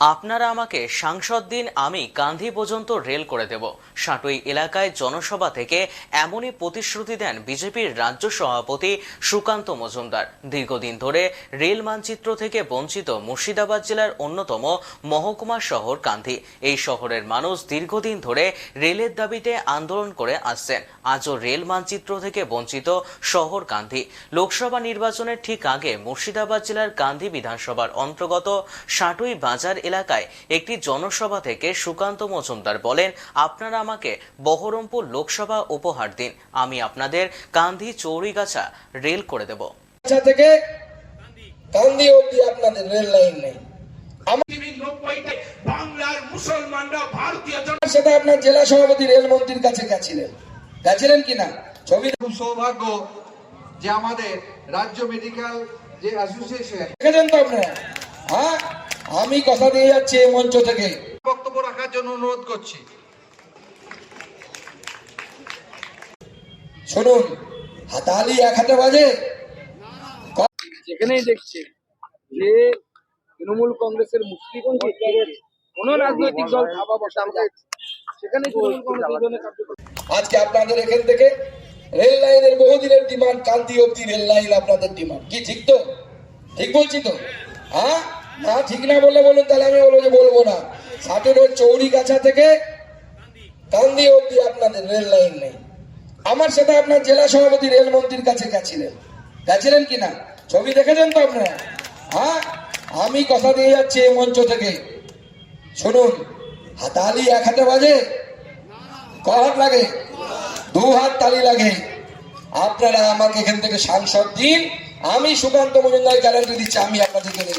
আপনারা আমাকে সাংসদ দিন, আমি গান্ধী পর্যন্ত রেল করে দেব। সাটুই এলাকায় জনসভা থেকে এমনই প্রতিশ্রুতি দেন বিজেপির রাজ্য সভাপতি সুকান্ত মজুমদার। দীর্ঘদিন ধরে রেল মানচিত্র থেকে বঞ্চিত মুর্শিদাবাদ জেলার অন্যতম মহকুমা শহর কান্ধি এই শহরের মানুষ দীর্ঘদিন ধরে রেলের দাবিতে আন্দোলন করে আসছেন। আজও রেল মানচিত্র থেকে বঞ্চিত শহর কান্ধি লোকসভা নির্বাচনের ঠিক আগে মুর্শিদাবাদ জেলার কান্ধি বিধানসভার অন্তর্গত সাটুই বাজার এলাকায় একটি জনসভা থেকে সুকান্ত মজুমদার বলেন আপনারা আমাকে বহরমপুর লোকসভা উপহার দিন। আমি আপনাদের কান্ধি চৌরিগাছা রেল করে দেব। থেকে কান্দি অব্দি আপনাদের রেল লাইন নেই। বাংলার মুসলমানরা ভারতীয় জন সাথে আপনার জেলা সভাপতি রেলমন্ত্রীর কাছে গেছিলেন। গেছিলেন কিনা? ছবি খুব সৌভাগ্য যে আমাদের রাজ্য মেডিকেল যে অ্যাসোসিয়েশন দেখেছেন তো আপনারা? হ্যাঁ? আমি কথা দিয়ে যাচ্ছি এই মঞ্চ থেকে। বক্তব্য রাখার জন্য অনুরোধ করছি। শুনুন হাতালি এক হাতে বাজে। যেখানেই দেখছে যে তৃণমূল কংগ্রেসের মুসলিম ভোটকে কোনো রাজনৈতিক দল সেখানে তৃণমূল কংগ্রেস কার্যক্রম আজকে আপনাদের এখান থেকে রেল লাইনের বহুদিনের ডিমান্ড কান্তি অব্দি রেল লাইন আপনাদের ডিমান্ড। কি ঠিক তো? ঠিক বলছি তো? হ্যাঁ? না ঠিক না বললে বলুন, তাহলে আমি বলব যে বলব না। ষাটের ওই চৌরি গাছা থেকে কান্দি অব্দি আপনাদের রেল লাইন নেই। আমার সাথে আপনার জেলা সভাপতি রেলমন্ত্রীর কাছে গেছিলেন। গেছিলেন কিনা? ছবি দেখেছেন তো আপনারা? হ্যাঁ আমি কথা দিয়ে যাচ্ছি এই মঞ্চ থেকে। শুনুন, হাতালি এক হাতে বাজে? ক হাত লাগে? দু হাত তালি লাগে। আপনারা আমাকে এখান থেকে সাংসদ দিন। আমি সুকান্ত মজুমদার গ্যারান্টি দিচ্ছি, আমি আপনাদেরকে দেব।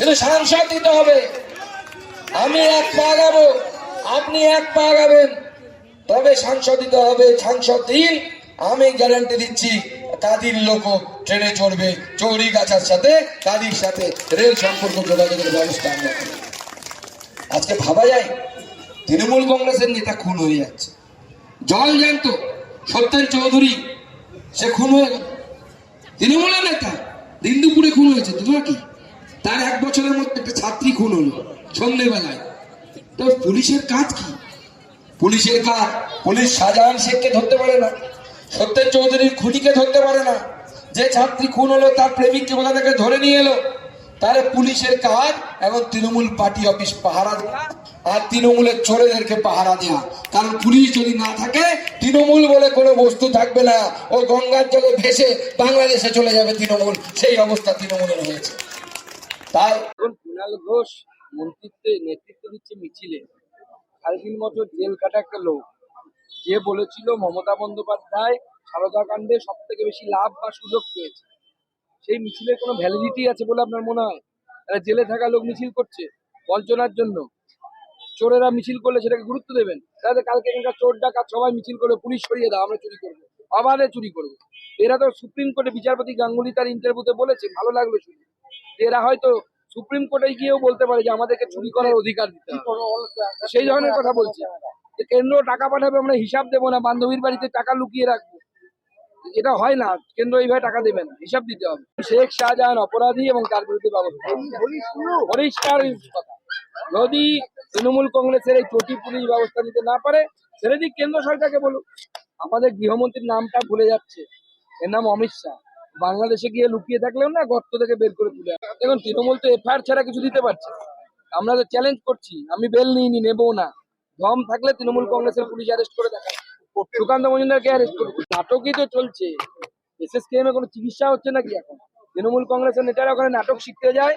কিন্তু সাংসদ দিতে হবে। আমি এক পা আগাবো, আপনি এক পা আগাবেন। তবে সাংসদ দিতে হবে, সাংসদ দিন, আমি গ্যারান্টি দিচ্ছি, কাদির লোক ট্রেনে চড়বে, চৌরি গাছার সাথে, কাদির সাথে রেল সম্পর্ক যোগাযোগের ব্যবস্থা আমরা আজকে ভাবা যায়, তৃণমূল কংগ্রেসের নেতা খুন হয়ে যাচ্ছে। জল জ্যান্ত, সত্যেন চৌধুরী, সে খুন হয়ে গেল। তৃণমূলের নেতা দিন দুপুরে খুন হয়েছে তোমরা কি তার এক বছরের মধ্যে একটা ছাত্রী খুন হলো সন্ধ্যেবেলায় তো পুলিশের কাজ কি? পুলিশের কাজ, পুলিশ শাহজাহান শেখকে ধরতে পারে না সত্যেন চৌধুরীর খুনিকে ধরতে পারে না। যে ছাত্রী খুন হলো, তার প্রেমিককে কোথা থেকে ধরে নিয়ে এলো। তাহলে পুলিশের কাজ, এখন তৃণমূল পার্টি অফিস পাহারা দেওয়া আর তৃণমূলের চোরেদেরকে পাহারা দেওয়া কারণ পুলিশ যদি না থাকে, তৃণমূল বলে কোনো বস্তু থাকবে না। ও গঙ্গার জলে ভেসে বাংলাদেশে চলে যাবে তৃণমূল। সেই অবস্থা তৃণমূলের হয়েছে। তাই কুণাল ঘোষ মন্ত্রিত্বে নেতৃত্ব দিচ্ছে মিছিলে। তিন বছর জেল কাটা একটা লোক যে বলেছিল মমতা বন্দ্যোপাধ্যায় সারদা কাণ্ডে সব থেকে বেশি লাভ বা সুযোগ পেয়েছে। সেই মিছিলের কোনো ভ্যালিডিটি আছে বলে আপনার মনে হয়? তারা জেলে থাকা লোক মিছিল করছে বঞ্চনার জন্য। চোরেরা মিছিল করলে সেটাকে গুরুত্ব দেবেন। তাহলে কালকে এখানকার চোর ডাকাত সবাই মিছিল করে পুলিশ সরিয়ে দাও, আমরা চুরি করব। আবারে চুরি করব। এরা তো সুপ্রিম কোর্টে বিচারপতি গাঙ্গুলি তার ইন্টারভিউতে বলেছে, ভালো লাগল শুনে। এরা হয়তো সুপ্রিম কোর্টে গিয়েও বলতে পারে যে আমাদেরকে চুরি করার অধিকার দিতে সেই ধরনের কথা বলছে। যে কেন্দ্র টাকা পাঠাবে আমরা হিসাব দেবো না, বান্ধবীর বাড়িতে টাকা লুকিয়ে রাখব। এটা হয় না, কেন্দ্র এইভাবে টাকা দেবে না, হিসাব দিতে হবে। শেখ শাহজাহান অপরাধী এবং তার বিরুদ্ধে ব্যবস্থা পরিষ্কার কথা। যদি তৃণমূল কংগ্রেসের এই চটি পুলিশ ব্যবস্থা নিতে না পারে দিক, কেন্দ্র সরকারকে বলুক। আমাদের গৃহমন্ত্রীর নামটা ভুলে যাচ্ছে। এর নাম অমিত শাহ। বাংলাদেশে গিয়ে লুকিয়ে থাকলেও না গর্ত থেকে বের করে তুলে দেখুন, তৃণমূল তো এফআইআর ছাড়া কিছু দিতে পারছে। আমরা তো চ্যালেঞ্জ করছি, আমি বেল নিইনি নেব না। দম থাকলে তৃণমূল কংগ্রেসের পুলিশ অ্যারেস্ট করে দেখা সুকান্ত মজুমদারকে অ্যারেস্ট করবে নাটকই তো চলছে। এসএস কেমে কোনো চিকিৎসা হচ্ছে নাকি এখন? তৃণমূল কংগ্রেসের নেতারা ওখানে নাটক শিখতে যায়,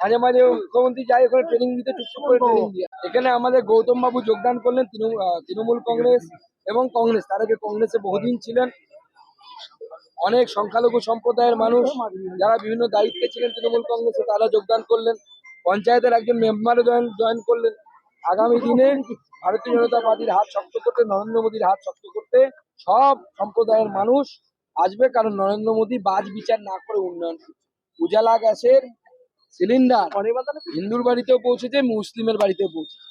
মাঝে মাঝে মুখ্যমন্ত্রী যায়, ওখানে ট্রেনিং দিতে চুপ করে ট্রেনিং দিয়ে। এখানে আমাদের গৌতম বাবু যোগদান করলেন তৃণমূল কংগ্রেস এবং কংগ্রেস। তার আগে কংগ্রেসে বহুদিন ছিলেন অনেক সংখ্যালঘু সম্প্রদায়ের মানুষ যারা বিভিন্ন দায়িত্বে ছিলেন তৃণমূল কংগ্রেসে তারা যোগদান করলেন। পঞ্চায়েতের একজন মেম্বারও জয়েন জয়েন করলেন। আগামী দিনে ভারতীয় জনতা পার্টির হাত শক্ত করতে নরেন্দ্র মোদীর হাত শক্ত করতে সব সম্প্রদায়ের মানুষ আসবে কারণ নরেন্দ্র মোদী বাজ বিচার না করে উন্নয়ন উজালা গ্যাসের সিলিন্ডার হিন্দুর বাড়িতেও পৌঁছেছে মুসলিমের বাড়িতেও পৌঁছেছে।